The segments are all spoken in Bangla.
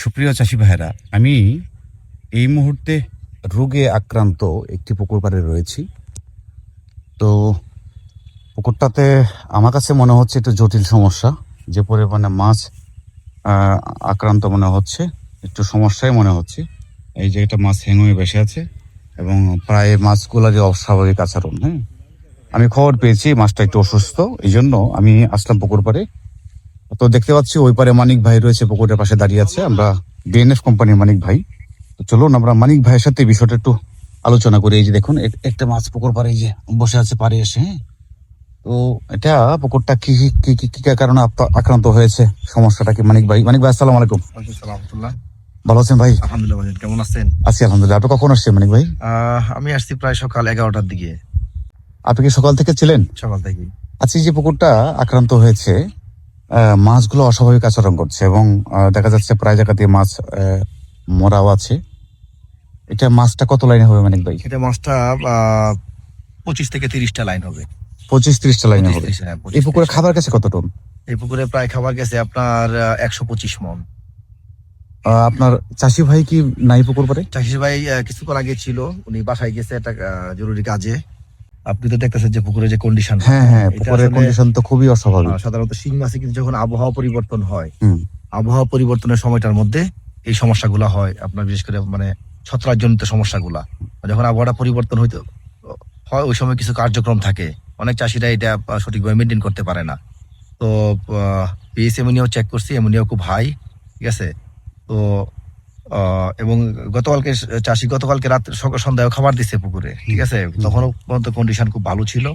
সুপ্রিয় চাষি ভাইরা আমি এই মুহূর্তে রোগে আক্রান্ত একটি পুকুর পাড়ে রয়েছি। তো পুকুরটাতে আমার কাছে মনে হচ্ছে একটু জটিল সমস্যা, যে পরিমাণে মাছ আক্রান্ত মনে হচ্ছে, একটু সমস্যাই মনে হচ্ছে। এই যে একটা মাছ হ্যাং হয়ে বসে আছে এবং প্রায় মাছগুলোরই অস্বাভাবিক আচরণ হ্যাঁ? আমি খবর পেয়েছি মাছটা একটু অসুস্থ এই জন্য আমি আসলাম পুকুর পাড়ে। তো দেখতে পাচ্ছি ওই পারে মানিক ভাই রয়েছে পুকুরের পাশে দাঁড়িয়ে আছে। আমরা বিএনএফ কোম্পানির মানিক ভাই। তো চলুন আমরা মানিক ভাইয়ের সাথে বিষয়টা একটু আলোচনা করি। এই যে দেখুন একটা মাছ পুকুর এই যে বসে আছে পাড়ে এসে। তো এটা পুকুরটা কি কি কি কি কারণে আক্রান্ত হয়েছে? সমস্যাটা কি? মানিক ভাই মানিক ভাই আসসালাম আলাইকুম। ভালো আছেন ভাই? আলহামদুলিল্লাহ কেমন আছেন? আছি আলহামদুলিল্লাহ। আপনি কখন আসছেন মানিক ভাই? আহ, আমি আসছি প্রায় সকাল এগারোটার দিকে। আপনি কি সকাল থেকে ছিলেন? সকাল থেকে আচ্ছা এই যে পুকুরটা আক্রান্ত হয়েছে মাছগুলো অস্বাভাবিক আচরণ করছে এবং দেখা যাচ্ছে প্রায় জায়গাতে মাছ মরাও আছে। এটা মাছটা কত লাইনে হবে মানিক ভাই? এটা মাছটা পঁচিশ থেকে তিরিশটা লাইন হবে। পঁচিশ ত্রিশটা লাইনে হবে। 25 25 এই পুকুরে খাবার গেছে কত টন? এই পুকুরে প্রায় খাবার গেছে আপনার একশো পঁচিশ মন। আপনার চাষি ভাই কি নাই পুকুর পারে? চাষি ভাই কিছুক্ষণ আগে ছিল উনি বাসায় গেছে একটা জরুরি কাজে। আপনি তো দেখতেছেন যে পুকুরে যে কন্ডিশন হ্যাঁ। হ্যাঁ পুকুরের কন্ডিশন তো খুবই অস্বাভাবিক। সাধারণত শিং মাছে কিন্তু যখন আবহাওয়া পরিবর্তন হয় আবহাওয়া পরিবর্তনের সময়টার মধ্যে এই সমস্যাগুলো হয় আপনার বিশেষ করে মানে ছত্রাকজনিত সমস্যাগুলা। যখন আবহাওয়াটা পরিবর্তন হইতে হয় ওই সময় কিছু কার্যক্রম থাকে। অনেক চাষিরা এটা সঠিকভাবে মেনটেন করতে পারে না। তো পিএস এমনিও চেক করছি এমনিও খুব হাই ঠিক আছে? তো এবং গতকালকে চাষি গতকালকে রাত সন্ধ্যায় খাবার দিচ্ছে পুকুরে ঠিক আছে? তখনও পর্যন্ত কন্ডিশন খুব ভালো ছিল।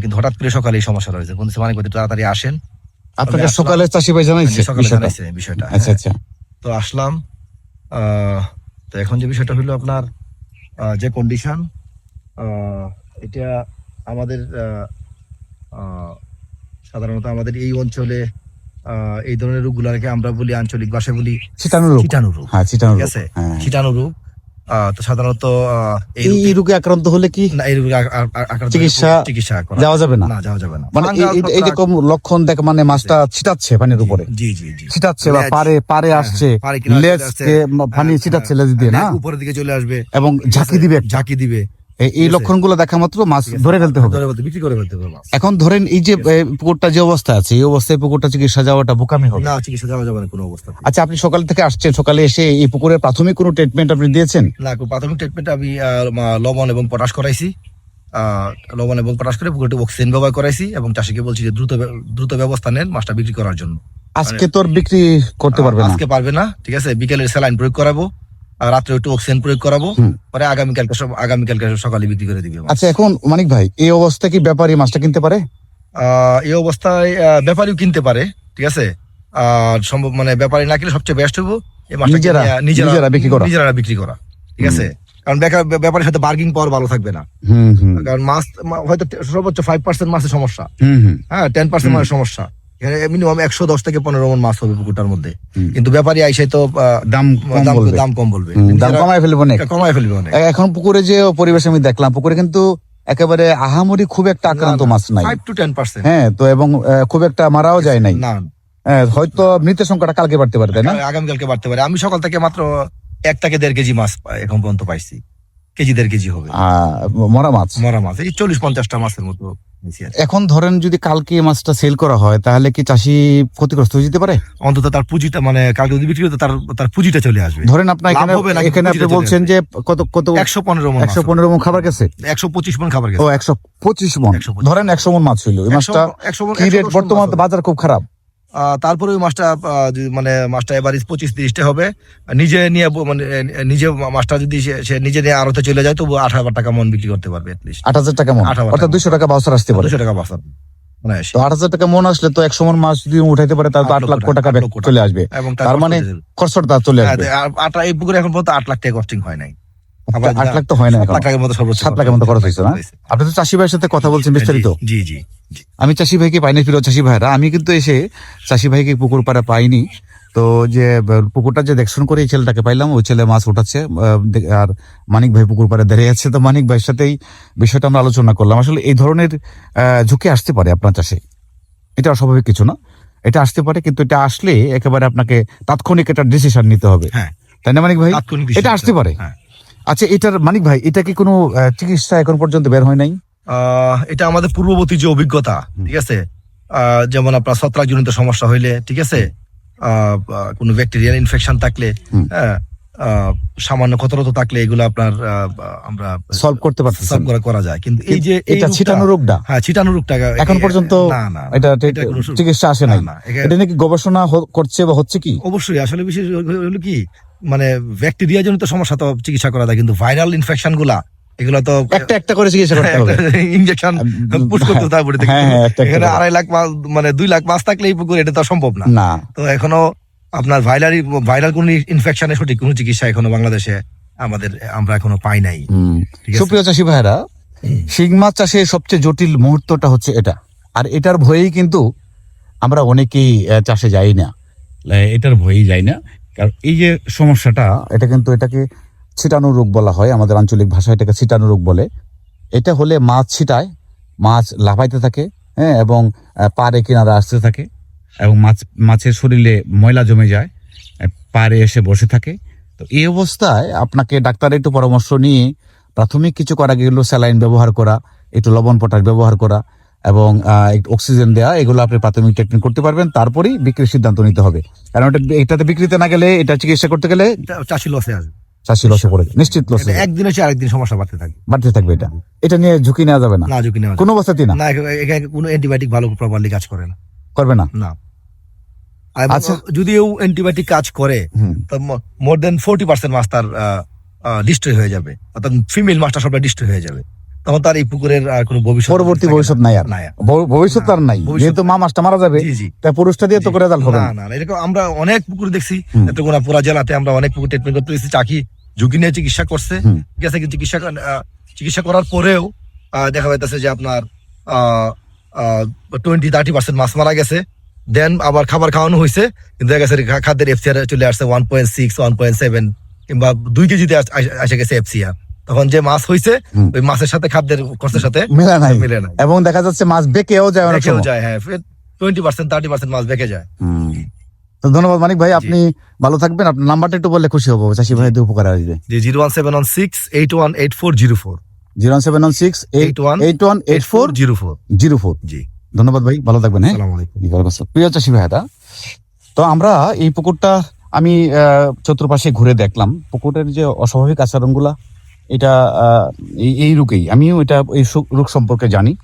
কিন্তু হঠাৎ করে সকালে এই সমস্যা রয়েছে। বলছে মানে তাড়াতাড়ি আসেন। আপনাকে সকালে চাষি ভাই জানাইছে সকালে বিষয়টা? জানাইছে বিষয়টা আচ্ছা হ্যাঁ। আচ্ছা। তো আসলাম। আহ, তো এখন যে বিষয়টা হলো আপনার যে কন্ডিশন এটা আমাদের আহ, আহ, সাধারণত আমাদের এই অঞ্চলে এই ধরনের রোগগুলোকে আমরা বলি আঞ্চলিক ভাষায় বলি ছিটানো রোগ চিটানো রোগ হ্যাঁ ছিটানো ঠিক আছে? হ্যাঁ। রোগ তো সাধারণত এই রোগ- আক্রান্ত হলে কি? না, এই রোগে চিকিৎসা- চিকিৎসা যাওয়া যাবে না? না যাওয়া যাবে না। মানে এই- লক্ষণ দেখ মানে মাছটা ছিটাচ্ছে পানির উপরে। জি জি জি। ছিটাচ্ছে বা পারে পারে হ্যাঁ, আসছে হ্যাঁ, লেজ পানি ছিটাচ্ছে লেজ দিয়ে না? উপরের দিকে চলে আসবে। এবং ঝাঁকি দিবে ঝাঁকি দিবে। এই-। লক্ষণগুলো দেখা মাত্র মাছ ধরে ফেলতে হবে। বিক্রি করে ফেলতে হবে এখন ধরেন এই যে পুকুরটা যে অবস্থা আছে এই অবস্থায় পুকুরটা চিকিৎসা যাওয়াটা বোকামি হবে? না চিকিৎসা যাওয়া যাবে না কোনো অবস্থা আচ্ছা আপনি সকাল থেকে আসছেন সকালে এসে এই পুকুরের প্রাথমিক কোনো ট্রিটমেন্ট আপনি দিয়েছেন? না কোনো প্রাথমিক ট্রিটমেন্ট আমি লবণ এবং পটাশ করাইছি। লবণ এবং পটাশ করে পুকুরটি অক্সিজেন ব্যবহার করাইছি এবং চাষিকে বলছি যে দ্রুত দ্রুত ব্যবস্থা নেন মাছটা বিক্রি করার জন্য। আজকে তোর বিক্রি করতে পারবে না। আজকে পারবে না ঠিক আছে? বিকেলে স্যালাইন প্রয়োগ করাবো। রাত্রে একটু অক্সিজেন প্রয়োগ করাবো পরে আগামীকালকে সব আগামীকালকে সকালে বিক্রি করে দিবে। আচ্ছা এখন মানিক ভাই এই অবস্থায় কি ব্যাপারী মাছটা কিনতে পারে? এই অবস্থায় ব্যাপারীও কিনতে পারে ঠিক আছে? আর সম্ভব মানে ব্যাপারী না কিনলে সবচেয়ে বেস্ট হব এই মাছটাকে নিজেরা- নিজেরা বিক্রি করা। নিজেরা বিক্রি করা ঠিক আছে? কারণ ব্যাপারীর সাথে বার্গিং পাওয়ার ভালো থাকবে না। কারণ মাছ হয়তো সর্বোচ্চ ফাইভ পার্সেন্ট মাছের সমস্যা। হ্যাঁ টেন পার্সেন্ট মাছের সমস্যা। এখানে মিনিমাম একশো দশ থেকে পনেরো মন মাছ হবে পুকুরটার মধ্যে। কিন্তু ব্যাপারী আইসে তো দাম কম দাম কম বলবে। দাম কমায় ফেলব অনেক। কমায় ফেলবে অনেক। এখন পুকুরে যে পরিবেশ আমি দেখলাম পুকুরে কিন্তু একেবারে আহামরি খুব একটা আক্রান্ত মাছ নাই। ফাইভ টু টেন পার্সেন্ট হ্যাঁ তো এবং খুব একটা মারাও যায় নাই। না। হ্যাঁ, হয়তো মৃতের সংখ্যাটা কালকে বাড়তে পারে তাই না? আগামীকালকে বাড়তে পারে। আমি সকাল থেকে মাত্র এক থেকে দেড় কেজি মাছ এখন পর্যন্ত পাইছি। কেজি দেড় কেজি হবে। মরা মাছ? মরা মাছ। এই চল্লিশ পঞ্চাশটা মাছের মতো। এখন ধরেন যদি কালকে মাছটা সেল করা হয় তাহলে কি চাষি ক্ষতিগ্রস্ত হয়ে যেতে পারে? অন্তত তার পুঁজিটা মানে কালকে যদি বিক্রি তার তার পুঁজিটা চলে আসবে। ধরেন আপনার এখানে এখানে আপনি বলছেন যে কত কত একশো পনেরো মন একশো পনেরো মন খাবার গেছে? একশো পঁচিশ মন খাবার ও গেছে একশো পঁচিশ মন। ধরেন একশো মন মাছ ছিল এই মাছটা একশো মন রেট বর্তমান বাজার খুব খারাপ? তারপরে ওই মাছটা মানে মাছটা এবার পঁচিশ তিরিশটা হবে নিজে নিয়ে মানে নিজে মাছটা যদি সে- নিজে নিয়ে আড়তে চলে যায় তবু আট হাজার টাকা মন বিক্রি করতে পারবে আট হাজার টাকা মন? অর্থাৎ। দুইশো টাকা বাউসার আসতে পারে। দুশো টাকা বাঁচার মানে তো আট হাজার টাকা মন আসলে তো একশো মন মাছ যদি উঠাইতে পারে তো আট লক্ষ টাকা চলে আসবে। এবং তার মানে। খরচটা চলে হ্যাঁ, আসবে। আট এই পুকুরে এখন পর্যন্ত আট লাখ টাকা কস্টিং হয় নাই। আট লাখ তো হয় না সাত এখন। লাখ টাকার মতো সর্বোচ্চ সাত লাখের মতো খরচ হয়েছে না? আপনি তো চাষি ভাইয়ের সাথে কথা বলছেন বিস্তারিত। জি জি আমি চাষি ভাইকে পাইনি প্রিয় চাষি ভাইরা আমি কিন্তু এসে চাষি ভাইকে পুকুর পাড়ে পাইনি। তো যে পুকুরটা যে দেখশন করে এই ছেলেটাকে পাইলাম ওই ছেলে মাছ উঠাচ্ছে। আর মানিক ভাই পুকুর পাড়ে দাঁড়িয়ে আছে। তো মানিক ভাইয়ের সাথেই বিষয়টা আমরা আলোচনা করলাম। আসলে এই ধরনের আহ, ঝুঁকি আসতে পারে আপনার চাষে। এটা অস্বাভাবিক কিছু না। এটা আসতে পারে কিন্তু এটা আসলে একেবারে আপনাকে তাৎক্ষণিক একটা ডিসিশন নিতে হবে। হ্যাঁ। তাই না মানিক ভাই? এটা আসতে পারে। হ্যাঁ। আচ্ছা এটার মানিক ভাই এটা কি কোনো চিকিৎসা এখন পর্যন্ত বের হয় নাই? এটা আমাদের পূর্ববর্তী যে অভিজ্ঞতা ঠিক আছে? যেমন আপনার ছত্রাকজনিত সমস্যা হইলে ঠিক আছে? কোনো ব্যাকটেরিয়াল ইনফেকশন থাকলে হ্যাঁ? সামান্য ক্ষতরত থাকলে এগুলো আপনার আমরা সলভ করতে পারতেছেন। solve করা করা যায়। কিন্তু এই যে এটা ছিটানো রোগটা? হ্যাঁ ছিটানো রোগটা এখন পর্যন্ত এটা চিকিৎসা আসে না, এটা নাকি গবেষণা করছে বা হচ্ছে কি? অবশ্যই আসলে বিশেষ হলো কি? মানে ব্যাকটেরিয়া জনিত সমস্যা তো চিকিৎসা করা যায় কিন্তু ভাইরাল ইনফেকশনগুলা এগুলো তো একটা একটা করে চিকিৎসা করতে হবে। ইনজেকশন পুশ করতে হবে হ্যাঁ, হ্যাঁ, এখানে আড়াই লাখ মানে দুই লাখ মাছ থাকলে এই পুকুর এটা তো সম্ভব না। না। তো এখনও আপনার ভাইরাল ভাইরাল কোন ইনফেকশনের সঠিক কোন চিকিৎসা এখনও বাংলাদেশে আমাদের আমরা এখনও পাই নাই। সুপ্রিয় চাষি ভাইরা শিং মাছ চাষে সবচেয়ে জটিল মুহূর্তটা হচ্ছে এটা। আর এটার ভয়েই কিন্তু আমরা অনেকেই চাষে যাই না। এটার ভয়েই যাই না। কারণ এই যে সমস্যাটা, এটা কিন্তু এটাকে ছিটানো রোগ বলা হয়, আমাদের আঞ্চলিক ভাষায় এটাকে ছিটানো রোগ বলে। এটা হলে মাছ ছিটায়, মাছ লাফাইতে থাকে হ্যাঁ এবং পাড়ে কিনারা আসতে থাকে, এবং মাছ, মাছের শরীরে ময়লা জমে যায় পাড়ে এসে বসে থাকে। তো এই অবস্থায় আপনাকে ডাক্তারের একটু পরামর্শ নিয়ে প্রাথমিক কিছু করা গেল স্যালাইন ব্যবহার করা, একটু লবণ পটাশ ব্যবহার করা এবং অক্সিজেন দেওয়া এগুলো আপনি প্রাথমিক ট্রিটমেন্ট করতে পারবেন তারপরেই বিক্রির সিদ্ধান্ত নিতে হবে। কারণ এটা এটাতে বিক্রিতে না গেলে এটা চিকিৎসা করতে গেলে চাষি লসে আসবে। চাষি লসে পড়ে নিশ্চিত লসে একদিন হচ্ছে আরেকদিন সমস্যা বাড়তে থাকবে বাড়তে থাকবে এটা। এটা নিয়ে ঝুঁকি নেওয়া যাবে না। না ঝুঁকি নেওয়া কোনো অবস্থাতেই না। কোনো অ্যান্টিবায়োটিক ভালো প্রপারলি কাজ করে না। করবে না। না। আর আচ্ছা। যদিও অ্যান্টিবায়োটিক কাজ করে। তো মোর দেন ফোর্টি পার্সেন্ট মাছ তার ডিস্ট্রয় হয়ে যাবে। অর্থাৎ ফিমেল মাছটা সবটা ডিস্ট্রয় হয়ে যাবে। তখন তার এই পুকুরের আর কোনো ভবিষ্যৎ পরবর্তী ভবিষ্যৎ নাই আর? ভবিষ্যৎ আর নাই। যেহেতু মা মাছটা মারা যাবে তাই পুরুষটা দিয়ে তো করে জাল হবে না না। এরকম আমরা অনেক পুকুর দেখছি। পুরা জেলাতে আমরা অনেক পুকুর ট্রিটমেন্ট করতে গেছি চাকি ঝুঁকি নিয়ে চিকিৎসা করছে। কিন্তু চিকিৎসা চিকিৎসা করার পরেও দেখা যাইতেছে যে আপনার টোয়েন্টি থার্টি পার্সেন্ট মাছ মারা গেছে। দেন আবার খাবার খাওয়ানো হয়েছে কিন্তু দেখা গেছে খাদ্যের এফসিআর চলে আসছে one point six one point seven কিংবা দুই কেজিতে আস- গেছে এফসিআর তখন যে মাছ হয়েছে হুম। ওই মাছের সাথে খাদ্যের খরচের সাথে মেলা নাই। মিলে নাই। এবং দেখা যাচ্ছে মাছ বেঁকেও যায় অনেক সময়। যায় হ্যাঁ টোয়েন্টি পার্সেন্ট থার্টি পার্সেন্ট মাছ বেঁকে যায়। তো ধন্যবাদ মানিক ভাই আপনি ভালো থাকবেন। আপনার নাম্বারটা একটু বললে খুশি হব। চাষি ভাইদের উপকার আসবে। যে zero one seven one six eight one eight four zero four zero one seven one six eight one eight one eight four zero four zero four জি। ধন্যবাদ ভাই ভালো থাকবেন হ্যাঁ। প্রিয় চাষি ভাইরা তো আমরা এই পুকুরটা আমি চতুর্পাশে ঘুরে দেখলাম। পুকুরের যে অস্বাভাবিক আচরণগুলা এটা এই রোগেই। আমিও এটা, এই রোগ সম্পর্কে জানি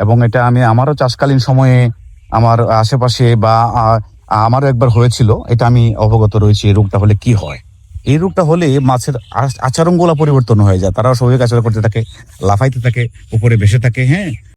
এবং এটা আমি, আমারও চাষকালীন সময়ে আমার আশেপাশে বা আমারও একবার হয়েছিল, এটা আমি অবগত রয়েছি এই রোগটা হলে কি হয়। এই রোগটা হলে মাছের আচরণগুলা পরিবর্তন হয়ে যায়। তারা স্বাভাবিক আচরণ করতে থাকে, লাফাইতে থাকে, উপরে বেসে থাকে হ্যাঁ?